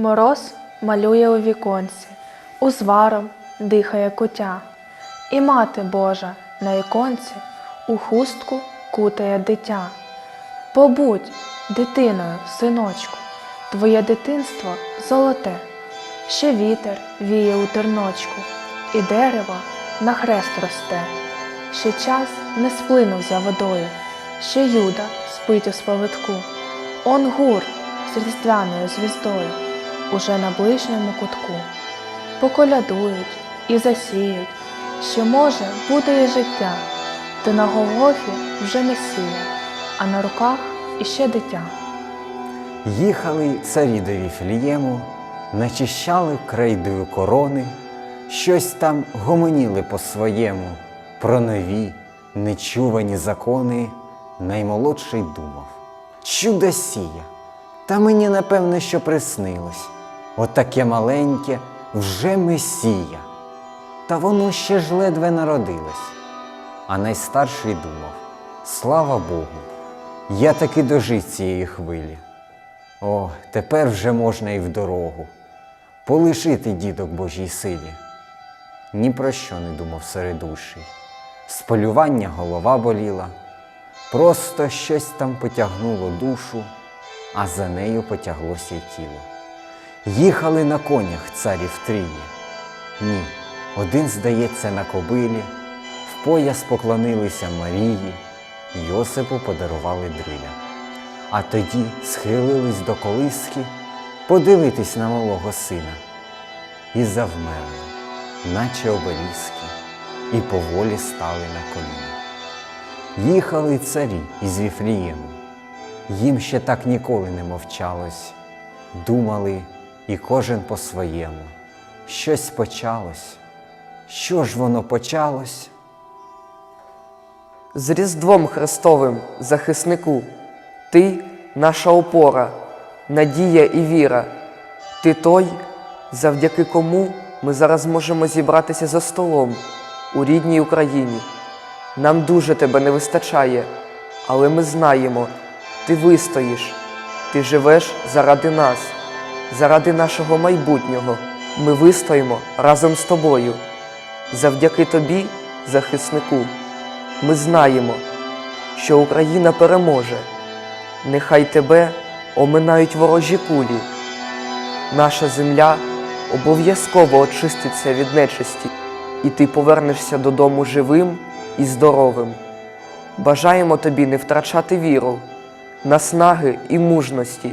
Мороз малює у віконці, узваром дихає кутя, і мати Божа на іконці у хустку кутає дитя. Побудь дитиною, синочку, твоє дитинство золоте, ще вітер віє у терночку, і дерево на хрест росте. Ще час не сплинув за водою, ще юда спить у сповитку. Он гур з різдвяною звіздою, уже на ближньому кутку. Поколядують і засіють, що може буде і життя, ти на Голгофі вже месія, а на руках іще дитя. Їхали царі до Віфлієму, начищали крейдою корони, щось там гомоніли по-своєму, про нові, нечувані закони, наймолодший думав. Чудо сія, та мені напевне, що приснилось. Отаке маленьке вже месія. Та воно ще ж ледве народилось. А найстарший думав: слава Богу, я таки дожив цієї хвилі. О, тепер вже можна і в дорогу. Полишити дідок Божій силі. Ні про що не думав середущий. З полювання голова боліла, просто щось там потягнуло душу, а за нею потяглося й тіло. Їхали на конях царів трії. Ні, один, здається, на кобилі, в пояс поклонилися Марії, Йосипу подарували дриля. А тоді схилились до колиски подивитись на малого сина і завмерли, наче обеліски, і поволі стали на коліна. Їхали царі із Віфлієму, їм ще так ніколи не мовчалось, думали і кожен по-своєму. Щось почалось. Що ж воно почалось? З Різдвом Христовим, захиснику, Ти наша опора, надія і віра. Ти той, завдяки кому ми зараз можемо зібратися за столом у рідній Україні. Нам дуже тебе не вистачає, але ми знаємо, ти вистоїш, ти живеш заради нас, заради нашого майбутнього. Ми вистоїмо разом з тобою. Завдяки тобі, захиснику. Ми знаємо, що Україна переможе. Нехай тебе оминають ворожі кулі. Наша земля обов'язково очиститься від нечисті, і ти повернешся додому живим і здоровим. Бажаємо тобі не втрачати віру, наснаги і мужності